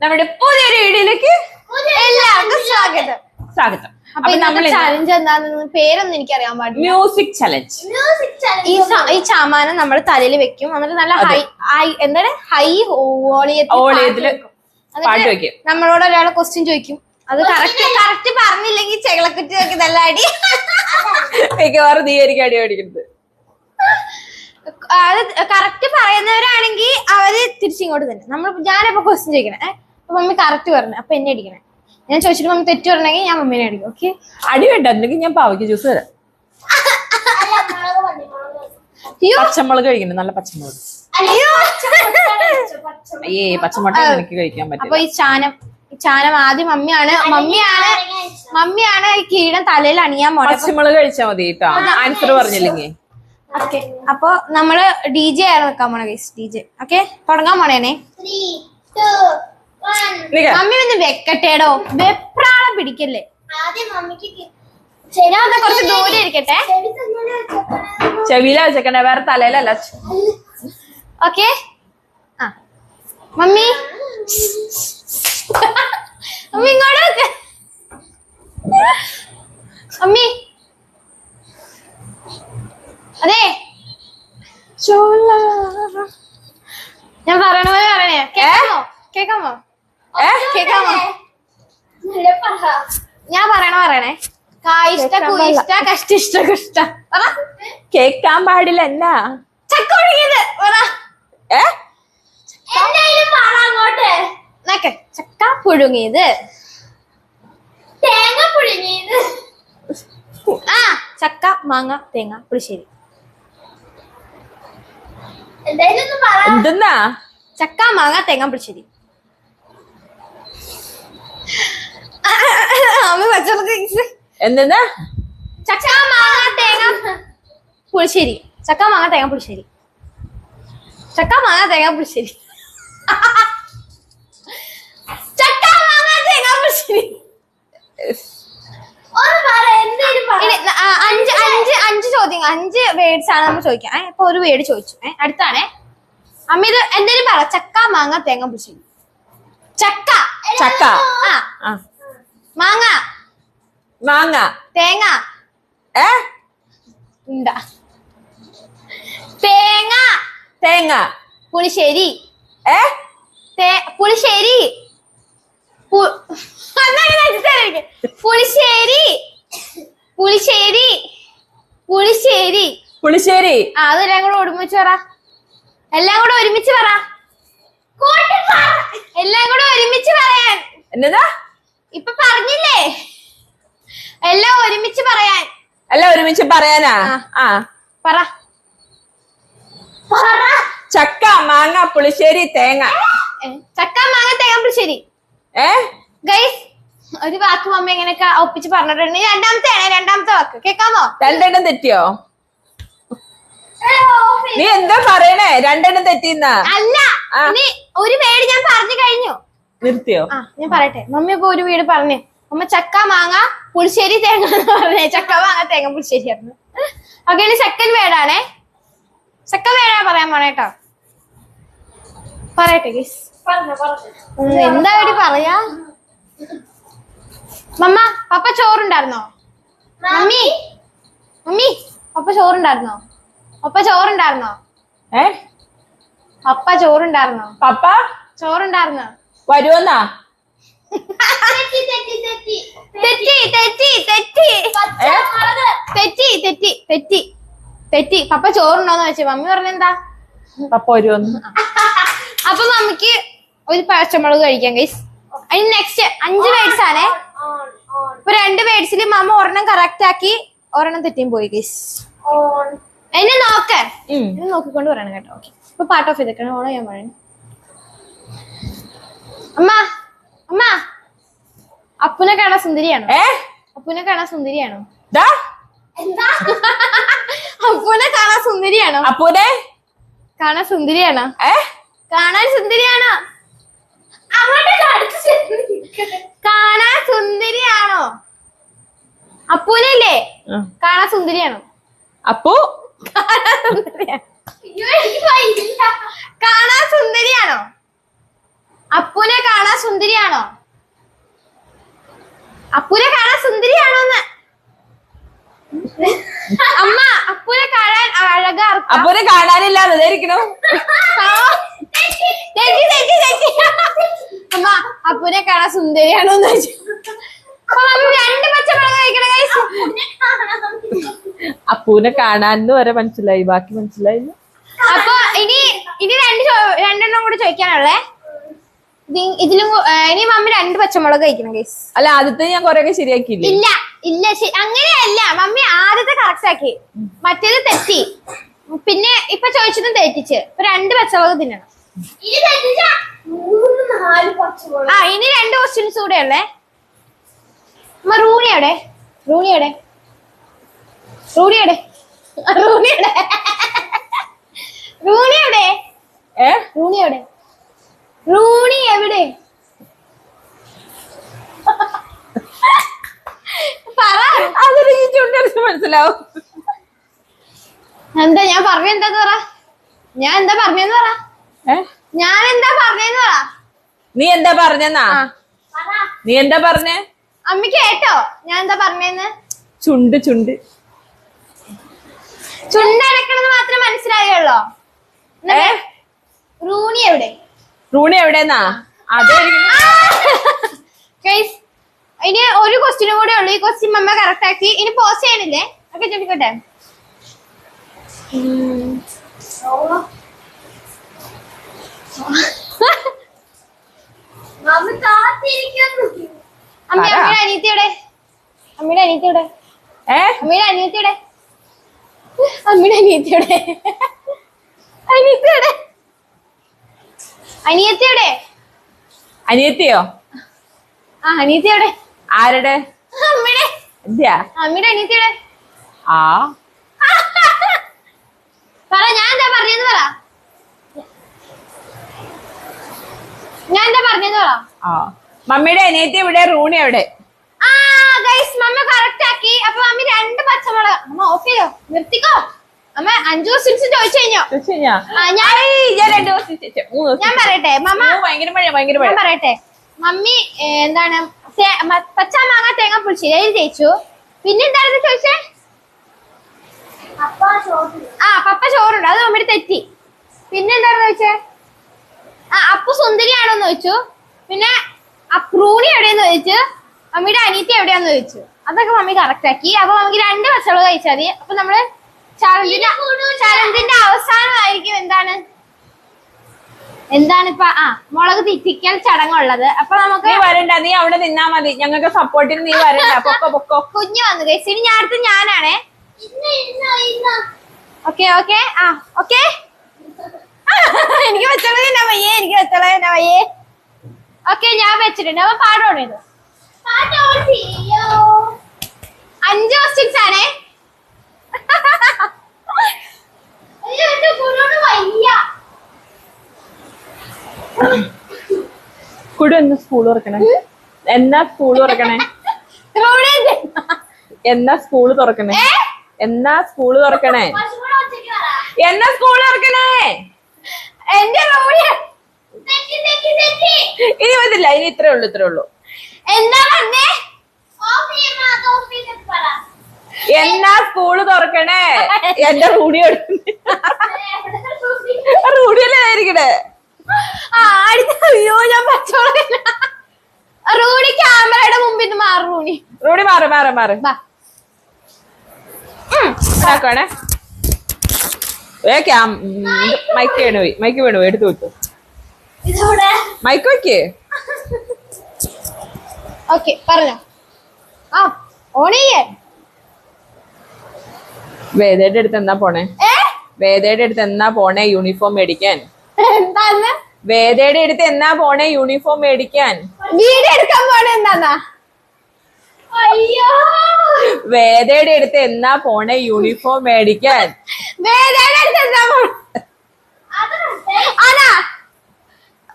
നമ്മുടെ പുതിയൊരു വീഡിയോയിലേക്ക് എല്ലാവർക്കും സ്വാഗതം. സ്വാഗതം. അപ്പൊ നമ്മൾ ചലഞ്ച് എന്താണെന്ന് പേരൊന്നും എനിക്കറിയാൻ പാടില്ല. മ്യൂസിക് ചലഞ്ച് ഈ സ- ഈ ചാമാനം നമ്മൾ തലയിൽ വെക്കും. എന്നിട്ട് നല്ല ഹൈ ഹൈ എന്താണ്? ഹൈ ഓളിയത്തിൽ പാട്ട് വെക്കും. നമ്മളോട് ഒരാളെ ക്വസ്റ്റ്യൻ ചോദിക്കും. അത് കറക്റ്റ് കറക്റ്റ് പറഞ്ഞില്ലെങ്കിൽ ചെകളക്കുറ്റി നോക്കി നല്ല അടി. മിക്കവാറും നീ ആയിരിക്കും അടി മേടിക്കുന്നത്. അത് കറക്റ്റ് പറയുന്നവരാണെങ്കിൽ അവർ തിരിച്ചിങ്ങോട്ട് തന്നെ നമ്മൾ ഞാനിപ്പോ ക്വസ്റ്റ്യൻ ചോദിക്കണേ. ഏഹ് മമ്മി കറക്റ്റ് പറഞ്ഞു. അപ്പൊ എന്നെ അടിക്കണേ. ഞാൻ ചോദിച്ചിട്ട് മമ്മി തെറ്റ് പറഞ്ഞെങ്കിൽ ഞാൻ മമ്മീനെ അടിക്കും ഓക്കെ അടി വേണ്ട അല്ലെങ്കിൽ ഞാൻ പാവയ്ക്ക് ജ്യൂസ് തരാം. അയ്യോ. പച്ചമുളക് കഴിക്കണം നല്ല പച്ചമുളക്. അയ്യോ. അയ്യേ പച്ചമുളക് എനിക്ക് കഴിക്കാൻ അപ്പൊ ഈ ചാനം ചാനം ആദ്യം മമ്മിയാണ് മമ്മിയാണ് മമ്മിയാണ് ഈ കീടം തലയിൽ അണിയാൻ പോണത് പച്ചമുളക് കഴിച്ചാൽ മതി കേട്ടോ. ആൻസർ പറഞ്ഞില്ലെങ്കിൽ ഓക്കെ അപ്പൊ നമ്മൾ ഡി ജെ ആയിരുന്നു വെക്കാൻ പോണ ഗൈസ് ഡി ജെ. ഓക്കെ തുടങ്ങാൻ പോണേനെ. മമ്മി ഒന്ന് വെക്കട്ടേടോ. വെപ്രാളം പിടിക്കല്ലേ. ഞാൻ കുറച്ച് ദൂരെ ഇരിക്കട്ടെ. ചെവിയില വെച്ചേക്കണേ. വേറെ തലയിലല്ല. ഓക്കെ. ആ. മമ്മി. മമ്മി ഇങ്ങോട്ട്. മമ്മി. അതെ. ഞാൻ പറയണ പോലെ പറയണേ. കേക്കാമോ? കേക്കാമോ? ഏ കേക്കാമോ. ഞാൻ പറയണ പറയണേ. കായിഷ്ട കുയിഷ്ട കഷ്ടിഷ്ട കുഷ്ട പറ. കേക്കാൻ പാടില്ല എന്നാ? ചക്ക ഒഴുകിയത്. ഏ? അങ്ങോട്ട്. നോക്കെ ചക്ക പുഴുങ്ങിയത്. തേങ്ങ പുഴുങ്ങിയത്. ആ ചക്ക മാങ്ങ തേങ്ങ പുളിശ്ശേരി. എന്തായാലും ഒന്ന് പറ. എന്തെന്നാ? ചക്ക മാങ്ങ തേങ്ങ പുളിശ്ശേരി അമ്മ പച്ചമുളക് കഴിച്ച്. എന്തെന്നാ? ചക്ക മാങ്ങ തേങ്ങ. പുളിശ്ശേരി. ചക്ക മാങ്ങ തേങ്ങ പുളിശ്ശേരി. ചക്ക മാങ്ങ തേങ്ങ പുളിശ്ശേരി. ചക്ക മാങ്ങ തേങ്ങ പുളിശ്ശേരി. അഞ്ച് അഞ്ച് അഞ്ച് ചോദ്യങ്ങൾ. അഞ്ച് വേർഡ്സ് ആണ് നമ്മൾ ചോദിക്കാം ഏഹ് ഇപ്പൊ ഒരു വേർഡ് ചോദിച്ചു. ഏഹ് അടുത്താണേ. അമ്മ ഇത് എന്തേലും പറ. ചക്ക മാങ്ങ തേങ്ങ പുളിശ്ശേരി. ചക്ക. ചക്ക. ആ. ആ. മാങ്ങ. മാങ്ങ. തേങ്ങ. ഏ? ഉണ്ടാ. തേങ്ങ. തേങ്ങ. പുളിശ്ശേരി. ഏ? തേ- പുളിശ്ശേരി. പുളിശ്ശേരി. പുളിശ്ശേരി. പുളിശ്ശേരി. പുളിശ്ശേരി. അതെല്ലാം കൂടെ ഒരുമിച്ച് പറ. എല്ലാം കൂടെ ഒരുമിച്ച് പറ. എല്ലാം കൂടെ ഒരുമിച്ച് പറയാൻ. എന്നതാ? ഇപ്പൊ പറഞ്ഞില്ലേ? എല്ലാം ഒരുമിച്ച് പറയാൻ. എല്ലാം ഒരുമിച്ച് പറയാനാ? ആ. പറ. ചക്ക മാങ്ങ പുളിശ്ശേരി തേങ്ങ. ചക്ക മാങ്ങ തേങ്ങ പുളിശ്ശേരി. ഏ? ഗൈസ് ഒരു വാക്ക് മമ്മി എങ്ങനെയൊക്കെ ഒപ്പിച്ച് പറഞ്ഞിട്ടുണ്ട്. രണ്ടാമത്തെ ആണ് രണ്ടാമത്തെ വാക്ക്. കേക്കാമോ? രണ്ടെണ്ണം തെറ്റിയോ? നീ എന്താ പറയണേ? രണ്ടെണ്ണം തെറ്റിന്നാ? അല്ല ഒരു വേട് ഞാൻ പറഞ്ഞു കഴിഞ്ഞു നിർത്തിയോ? ആ ഞാൻ പറയട്ടെ. മമ്മി ഇപ്പൊ ഒരു വീട് പറഞ്ഞു അമ്മ ചക്ക മാങ്ങ പുളിശ്ശേരി തേങ്ങ എന്ന് പറഞ്ഞേ. ചക്ക മാങ്ങ തേങ്ങ പുളിശ്ശേരി ആയിരുന്നു. ഓക്കെ ഇനി സെക്കൻഡ് വേർഡാണേ സെക്കൻഡ് വേർഡാ പറയാൻ പോണേട്ടോ പറയട്ടെ ഗീസ്. എന്താ വേണ്ടി പറയാ? മമ്മ പപ്പ ചോറുണ്ടായിരുന്നോ? മമ്മി മമ്മി പപ്പ ചോറുണ്ടായിരുന്നോ? പപ്പ ചോറുണ്ടായിരുന്നോ? ഏ? പപ്പ ചോറുണ്ടായിരുന്നോ? പപ്പ? ചോറുണ്ടായിരുന്നോ? വരുമെന്നാ തെറ്റി, തെറ്റി, തെറ്റി. തെറ്റി തെറ്റി തെറ്റി. തെറ്റി തെറ്റി തെറ്റി തെറ്റി. പപ്പ ചോറുണ്ടോന്ന് വെച്ചു മമ്മി പറഞ്ഞെന്താ? പപ്പ വരുമെന്ന് അപ്പൊ മമ്മിക്ക് ഒരു പച്ചമുളക് കഴിക്കാം ഗൈസ് അതിന് നെക്സ്റ്റ് അഞ്ച് വേർഡ്സ് ആണേ. ഇപ്പൊ രണ്ട് വേർഡ്സിൽ മമ്മ ഒരെണ്ണം കറക്റ്റ് ആക്കി ഒരെണ്ണം തെറ്റിയും പോയി ഗൈസ് ഓൺ. എന്നെ നോക്ക്. നോക്കിക്കൊണ്ട് പറയണം കേട്ടോ. ഓക്കെ ഇപ്പൊ പാർട്ട് ഓഫ് ചെയ്തേക്കണം ഓണോ ഞാൻ പറയണം. അമ്മ അമ്മ. അപ്പുനെ കാണാൻ സുന്ദരിയാണോ? ഏ? അപ്പുനെ കാണാൻ സുന്ദരിയാണോ? ദാ. എന്താ? അപ്പുനെ കാണാൻ സുന്ദരിയാണോ? അപ്പൂനെ. കാണാൻ സുന്ദരിയാണോ? ഏ? കാണാൻ സുന്ദരിയാണോ. കാണാൻ സുന്ദരിയാണോ? അപ്പൂനല്ലേ. കാണാൻ സുന്ദരിയാണോ? അപ്പു. കാണാൻ സുന്ദരിയാണോ? കാണാൻ സുന്ദരിയാണോ? അപ്പുനെ സുന്ദരിയാണോ? അപ്പൂനെ കാണാൻ സുന്ദരിയാണോന്ന്? അമ്മ അപ്പൂനെ കാണാൻ അഴകാർ അപ്പൂനെ തെറ്റി തെറ്റി തെറ്റി അമ്മ അപ്പൂനെ കാണാൻ സുന്ദരിയാണോന്ന് അപ്പൂനെ കാണാന്ന് വരെ മനസ്സിലായി ബാക്കി മനസ്സിലായില്ല. അപ്പൊ ഇനി ഇനി രണ്ട് രണ്ടെണ്ണം കൂടി ചോദിക്കാനുള്ളേ. ഇതിലും ഇനി മമ്മി രണ്ട് പച്ചമുളക് കഴിക്കണം ഗൈസ് അല്ല ആദ്യത്തെ ഞാൻ കൊറേ ശരിയാക്കിയില്ലേ? ഇല്ല ഇല്ല അങ്ങനെയല്ല. മമ്മി ആദ്യത്തെ കറക്റ്റ് ആക്കി. മറ്റേത് തെറ്റി. പിന്നെ ഇപ്പൊ ചോദിച്ചതും തെറ്റിച്ച്. ഇപ്പൊ രണ്ട് പച്ചമുളക് തിന്നണം. ഇനി തെറ്റിച്ച മൂന്ന് നാല് പച്ചമുളക്. ആ ഇനി രണ്ട് ക്വസ്റ്റ്യൻസ് കൂടെ ഉള്ളേ. റൂണി എവിടെ? റൂണി എവിടെ? റൂണി എവിടെ? റൂണി എവിടെ? റൂണി എവിടെ? ഏ? റൂണി എവിടെ? റൂണി എവിടെ? അതൊരു ഈ ചുണ്ടടിച്ച് മനസ്സിലാവും. എന്താ ഞാൻ പറ. ഞാൻ എന്താ പറഞ്ഞെന്ന് പറ. ഞാൻ എന്താ പറഞ്ഞെന്ന് പറ. നീ എന്താ പറഞ്ഞെന്നാ? നീ എന്താ പറഞ്ഞേ? അമ്മ കേട്ടോ. ഞാൻ എന്താ പറഞ്ഞേന്ന്? ചുണ്ട് ചുണ്ട്. മനസ്സിലായുള്ളോ? റൂണി എവിടെ? റൂണി എവിടെന്നാ? ഇനി ഒരു ക്വസ്റ്റിനും കൂടെ ഉള്ളു. ഈ ക്വസ്റ്റ്യൻ മമ്മ കറക്റ്റ് ആക്കി. ഇനി പോസ് ചെയ്യണില്ലേ? ഒക്കെ ചോദിക്കട്ടെ. അമ്മയുടെ അനിയത്തിയുടെ അമ്മയുടെ അനിയത്തിയുടെ അമ്മയുടെ അനിയത്തിയുടെ അമ്മയുടെ അനിയത്തിയുടെ അനിയത്തിയുടെ അനിയത്തിയുടെ? അനിയത്തിയോ? ആ അനിയത്തിയുടെ. ആരുടെ? അമ്മയുടെ. എന്തിയാ? അമ്മയുടെ അനിയത്തിയുടെ. ആ. പറ ഞാൻ എന്താ പറഞ്ഞെന്ന് പറ. ഞാൻ എന്താ പറഞ്ഞെന്ന് പറ. ആ. മമ്മിയുടെ അനിയത്തി ഇവിടെ റൂണി എവിടെ? ആ ഗൈസ് മമ്മ കറക്റ്റ് ആക്കി. അപ്പൊ മമ്മി രണ്ട് പച്ചമുളക്. അമ്മ ഓഫ് ചെയ്തോ? നിർത്തിക്കോ? അമ്മ അഞ്ചു ക്വസ്റ്റ്യൻസ് ചോദിച്ചു കഴിഞ്ഞോ? ഞാൻ ഞാൻ രണ്ട് ദിവസം ദിവസം ഞാൻ പറയട്ടെ മമ്മ ഭയങ്കര മഴ ഭയങ്കര മഴ ഞാൻ പറയട്ടെ. മമ്മി എന്താണ് പച്ച മാങ്ങ തേങ്ങ പൊളിച്ചു അതിൽ ജയിച്ചു പിന്നെ എന്തായിരുന്നു ചോദിച്ചേ? ആ പപ്പ ചോറുണ്ട് അത് മമ്മിയുടെ തെറ്റി. പിന്നെ എന്തായിരുന്നു ചോദിച്ചേ? ആ അപ്പു സുന്ദരിയാണോന്ന് ചോദിച്ചു. പിന്നെ അപ്രൂണി എവിടെയെന്ന് ചോദിച്ചു. മമ്മിയുടെ അനീത്തി എവിടെയാന്ന് ചോദിച്ചു. അതൊക്കെ മമ്മി കറക്റ്റ് ആക്കി. അപ്പൊ നമുക്ക് രണ്ട് പച്ചമുളക് കഴിച്ചാൽ മതി. അപ്പൊ നമ്മൾ ചലഞ്ചിന്റെ ചലഞ്ചിന്റെ അവസാനമായിരിക്കും എന്താണ്? എന്താണ് ഇപ്പൊ ആ മുളക് തിറ്റിക്കൽ ചടങ്ങുള്ളത്. അപ്പൊ നമുക്ക് നീ വരണ്ട നീ അവിടെ നിന്നാ മതി. ഞങ്ങൾക്ക് സപ്പോർട്ടിന് നീ വരണ്ട. പൊക്കോ പൊക്കോ. കുഞ്ഞു വന്നു കഴിച്ചു ഇനി ഞാൻ അടുത്ത് ഞാനാണേ. ഇന്ന് ഇന്ന് ഇന്ന് ഓക്കെ ഓക്കെ ആ ഓക്കെ എനിക്ക് വെച്ചോളൂ എന്നാ വയ്യേ എനിക്ക് വെച്ചോളൂ എന്നാ വയ്യേ ഓക്കെ ഞാൻ വെച്ചിട്ടുണ്ട്. അപ്പൊ പാടോ ഇത് പാട്ടോട്ടിയോ അഞ്ച് ക്വസ്റ്റ്യൻസ് ആണേ അയ്യോ എന്റെ കുഞ്ഞോട് വയ്യ കുടു എന്ന് സ്കൂൾ തുറക്കണേ? എന്നാ സ്കൂൾ തുറക്കണേ. എന്നാ സ്കൂൾ തുറക്കണേ? എന്നാ സ്കൂൾ തുറക്കണേ? എന്നാ സ്കൂൾ തുറക്കണേ? എന്റെ ഇനി പറ്റില്ല ഇനി ഇത്രേ ഉള്ളു ഇത്രേ ഉള്ളു. എന്താ എന്നാ സ്കൂൾ തുറക്കണേ? എന്റെ റൂഡി റൂഡിയല്ലേ അടുത്ത അയ്യോ ഞാൻ റൂണി ക്യാമറയുടെ മുമ്പിൽ നിന്ന് മാറും റൂണി. റൂഡി മാറി മാറി മാറി. ണേ ആക്കണേ ഏ cam mic Venu mic Venu എടുത്തു വിട്ടു. മൈക്ക് വെക്കേ. ഓക്കെ പറഞ്ഞോ. ആ ഓണിയേ വേദയുടെ അടുത്ത് എന്നാ പോണേ? വേദയുടെ അടുത്ത് എന്നാ പോണേ യൂണിഫോം മേടിക്കാൻ? വേദയുടെ അടുത്ത് എന്നാ പോണേ യൂണിഫോം മേടിക്കാൻ? വീട് എടുക്കാൻ പോണേ എന്താന്നാ? അയ്യോ. വേദയുടെ അടുത്ത് എന്നാ പോണേ യൂണിഫോം മേടിക്കാൻ? വേദയുടെ അടുത്ത് എന്നാ പോണേ?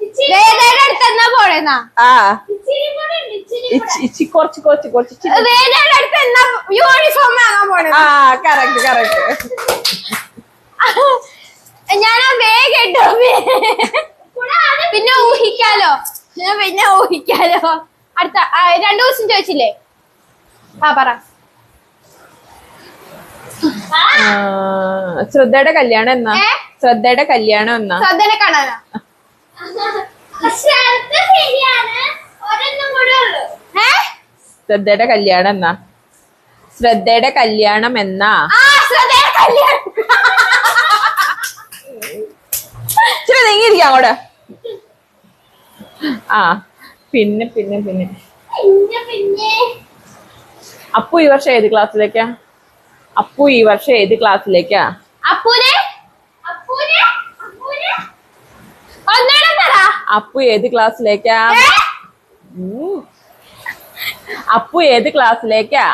അത് ആണാ വേദയുടെ അടുത്ത് എന്നാ പോണേന്നാ? ആ. ഇച്ചിരി കൂടെ ഉണ്ട് ഇച്ചിരി ഇച്ചി ഇച്ചി കുറച്ച് കുറച്ച് കുറച്ച് ഇച്ചി. വേദയുടെ അടുത്ത് എന്നാ യൂണിഫോം വാങ്ങാൻ പോണേ ആ കറക്റ്റ് കറക്റ്റ് ഞാൻ ആ വേ കേട്ടോ പിന്നെ ഊഹിക്കാലോ. ഞാൻ പിന്നെ ഊഹിക്കാലോ. അടുത്ത രണ്ടു ദിവസം ചോദിച്ചില്ലേ? ആ പറ. ശ്രദ്ധയുടെ കല്യാണം എന്നാ? ശ്രദ്ധയുടെ കല്യാണം എന്നാ? ശ്രദ്ധനെ കാണാനാ? ശ്രദ്ധയുടെ കല്യാണം എന്നാ? ശ്രദ്ധയുടെ കല്യാണം എന്നാ? ഇച്ചിരി നീങ്ങിയിരിക്കാം അങ്ങോട്ട്. ആ പിന്നെ പിന്നെ പിന്നെ. അപ്പു ഈ വർഷം ഏത് ക്ലാസ്സിലേക്കാ അപ്പു ഈ വർഷം ഏത് ക്ലാസ്സിലേക്കാ അപ്പൂനെ അപ്പൂനെ അപ്പൂനെ ഒന്നേടെ പറ അപ്പു ഏത് ക്ലാസ്സിലേക്കാ? അപ്പു ഏത് ക്ലാസ്സിലേക്കാ?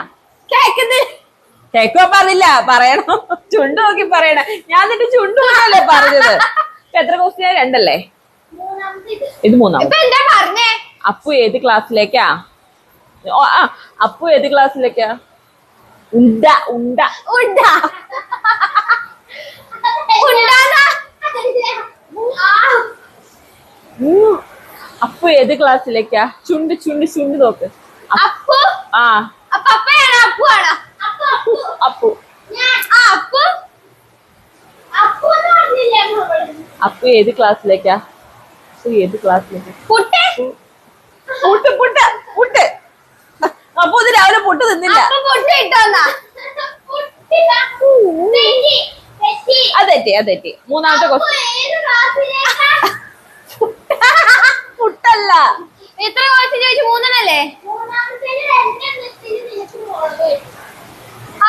കേക്കോ പറഞ്ഞില്ല. പറയണം. ചുണ്ട് നോക്കി പറയണം. ഞാൻ നിന്റെ ചുണ്ട് നോക്കല്ലേ പറഞ്ഞത്. എത്ര ക്വസ്റ്റ്യൻ രണ്ടല്ലേ? ഇത് ഇത് മൂന്നാം എന്താ പറഞ്ഞേ? അപ്പു ഏത് ക്ലാസ്സിലേക്കാ? അപ്പു ഏത് ക്ലാസ്സിലേക്കാ? ഉണ്ട ഉണ്ട. ഉണ്ടാ. ഉണ്ടാന്നാ ആ ഉം. അപ്പു ഏത് ക്ലാസ്സിലേക്കാ? ചുണ്ട് ചുണ്ട് ചുണ്ട് നോക്ക്. അപ്പു? ആ. അപ്പൊ ആണോ ഏത് ക്ലാസ്സിലേക്കാ? അപ്പു ഏത് ക്ലാസ്സിലേക്ക്? പുട്ട്. പുട്ട് പുട്ട് പുട്ട്. അപ്പു ഇത് രാവിലെ പുട്ട് തിന്നില്ല. അപ്പു പുട്ട് മൂന്നാമത്തെ പുട്ടില്ല. തെറ്റി, തെറ്റി. അത് തെറ്റി അത് തെറ്റി മൂന്നാമത്തെ അപ്പു ക്വസ്റ്റ്യൻ ഏത് എത്ര ക്വസ്റ്റ്യൻ ചോദിച്ചു? മൂന്നെണ്ണല്ലേ.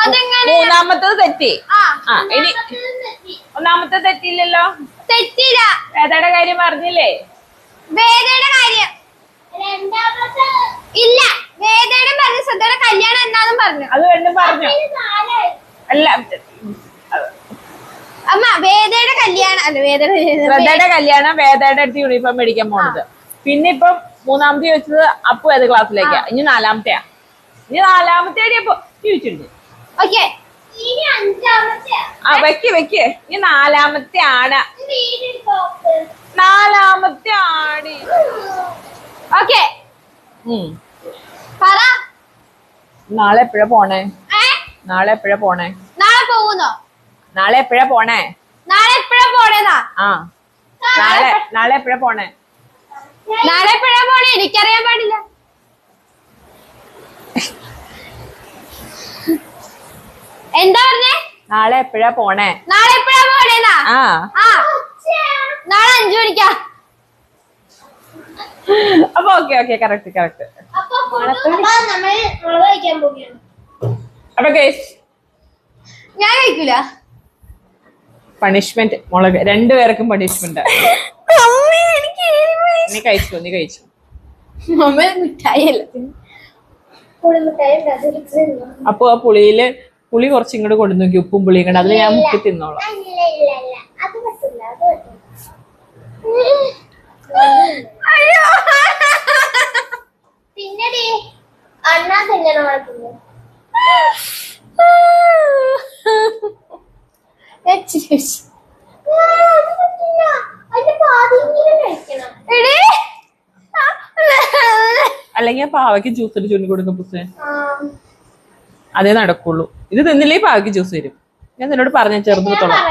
അതെങ്ങനെ? മൂന്നാമത്തത് തെറ്റി. ആ. ആ ഇനി. ഒന്നാമത്തെ തെറ്റിയില്ലല്ലോ? തെറ്റില്ല. വേദയുടെ കാര്യം പറഞ്ഞില്ലേ വേദയുടെ കാര്യം. രണ്ടാമത്തെ ഇല്ല. വേദയുടെ പറഞ്ഞു ശ്രദ്ധയുടെ കല്യാണം എന്നാന്നും പറഞ്ഞു. അത് രണ്ടും പറഞ്ഞു. അല്ല അമ്മ വേദയുടെ കല്യാണം അല്ല വേദയുടെ. ശ്രദ്ധയുടെ കല്യാണം വേദയുടെ അടുത്ത് യൂണിഫോം മേടിക്കാൻ പോണത്. പിന്നെ ഇപ്പം മൂന്നാമത്തെ ചോദിച്ചത് അപ്പു ഏത് ക്ലാസ്സിലേക്കാ ഇനി നാലാമത്തെയാ? ഇനി നാലാമത്തെ അപ്പൊ ചോദിച്ചിട്ടുണ്ട്. ഓക്കെ ആ വെക്ക് വെക്ക്. ഇനി നാലാമത്തെ ടോപ്പ് നാലാമത്തെ ആണ് ഓക്കെ നാളെ എപ്പോഴാ പോണേ? നാളെ എപ്പോഴാ പോണേ? നാളെ പോകുന്നോ? നാളെ എപ്പോഴാ പോണേ? നാളെ എപ്പോഴാ പോണേന്നാ? ആ. നാളെ നാളെ എപ്പോഴാ പോണേ? നാളെ എപ്പോഴാ പോണേ? എനിക്കറിയാൻ പാടില്ല. എന്താ പറഞ്ഞേ? നാളെ എപ്പോഴാ പോണേ? നാളെ എപ്പോഴാ പോണേന്നാ? ആ. ആ. നാളെ അഞ്ചു മണിക്കാ. അപ്പൊ ഓക്കെ ഓക്കെ കറക്റ്റ് കറക്റ്റ് അപ്പൊ ഞാൻ കഴിക്കൂല. പണിഷ്മെന്റ് മുളക്. രണ്ടുപേർക്കും പണിഷ്മെന്റ് നീ കഴിച്ചു നീ കഴിച്ചു. മിഠായി. അപ്പൊ ആ പുളിയിൽ പുളി കുറച്ച് ഇങ്ങോട്ട് കൊണ്ടു നോക്കി ഉപ്പും പുളിയും കണ്ട് അതിൽ ഞാൻ മുക്കി തിന്നോളാം. പിന്നെ ഇല്ല ഇല്ല ഇല്ല. അത് പറ്റില്ല അത് പറ്റില്ല അയ്യോ പിന്നടി അണ്ണാ തിന്നണ വളർത്തുന്നു ഞാൻ ഇച്ചിരി കഴിച്ചു. അത് പറ്റില്ല അതിന്റെ പാതി ഇങ്ങനെ കഴിക്കണം എടീ. അല്ലെങ്കിൽ പാവയ്ക്ക് ജ്യൂസ് അടിച്ചു കൊണ്ട് കൊടുക്കും പുസ്തകം ആ, അതേ നടക്കുള്ളൂ. ഇത് തിന്നില്ലേ പാവയ്ക്ക് ജ്യൂസ് തരും ഞാൻ നിന്നോട് പറഞ്ഞ ഞാൻ അയക്കണുണ്ടടി ആ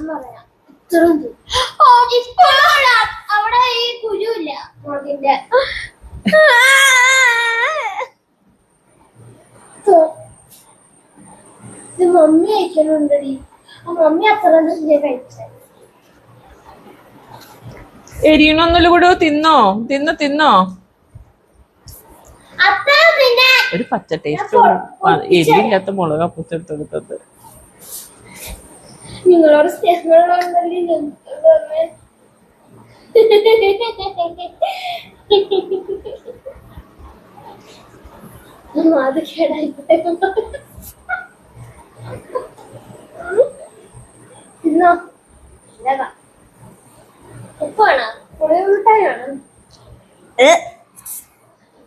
മമ്മി അത്ര ഇത്രയും തിന്നും. ഓ, ഇപ്പോഴുള്ള അവിടെ ഈ കുരുവില്ല മുളകിന്റെ തോ- ഇത് മമ്മി കഴിക്കണുണ്ടടി ആ മമ്മി അത്ര കഴിച്ചത് എരിയണൊന്നുമില്ല കൂടെ തിന്നോ തിന്ന്? തിന്നോ ഒരു പച്ച ടേസ്റ്റ് എരിവില്ലാത്ത മുളക് പുസ്തകത്ത് കൊടുത്തത് നിങ്ങളോട് അത് കേടായി തിന്നോ ഇതാ. ഉപ്പ് വേണോ പുളിമുട്ടായി വേണം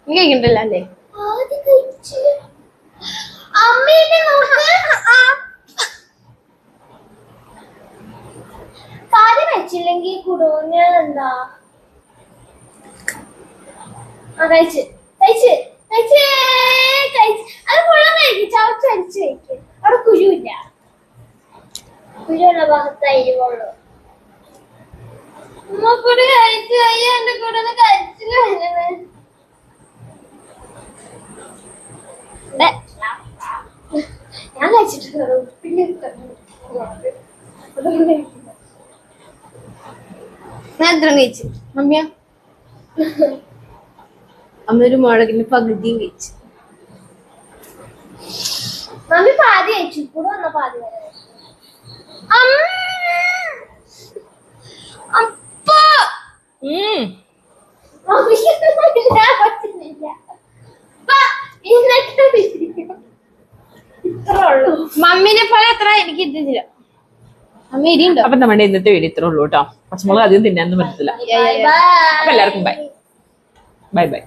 നീ കഴിക്കണ്ടല്ലോ അല്ലേ? പാതി കഴിച്ചില്ലെങ്കിൽ കുടോഞ്ഞ എന്താ? ആ കഴിച്ച്. കഴിച്ച്. കഴിച്ച്. കഴിച്ച്. അത് ഫുള്ളും കഴിക്കും. ചവച്ച് അരിച്ച് കഴിക്കും. അവിടെ കുരുവില്ല. കുരുവുള്ള ഭാഗത്ത് അരിവുള്ളൂ ഉമ്മ കൂടി കഴിച്ചു അയ്യോ എന്റെ കൂടെ ഒന്ന് കഴിച്ചില്ല വരുന്നത് ഞാൻ പിന്നെ അതൊന്നും ഞാൻ എത്ര കഴിച്ചു. മമ്മിയോ? അമ്മ ഒരു മുളകിന് പകുതിയും കഴിച്ചു. മമ്മി പാതി കഴിച്ചു കൂടെ വന്ന പാതി വരെ മമ്മീനെ പോലെ അത്ര എനിക്ക് ഇതില്ല അമ്മ ഇരിയുണ്ടോ അപ്പൊ നമ്മുടെ ഇന്നത്തെ വീഡിയോ ഇത്രേ ഉള്ളൂ കേട്ടോ. പച്ചമുളക് അധികം തിന്നാനൊന്നും പറ്റത്തില്ല. എല്ലാവർക്കും ബൈ ബൈ ബൈ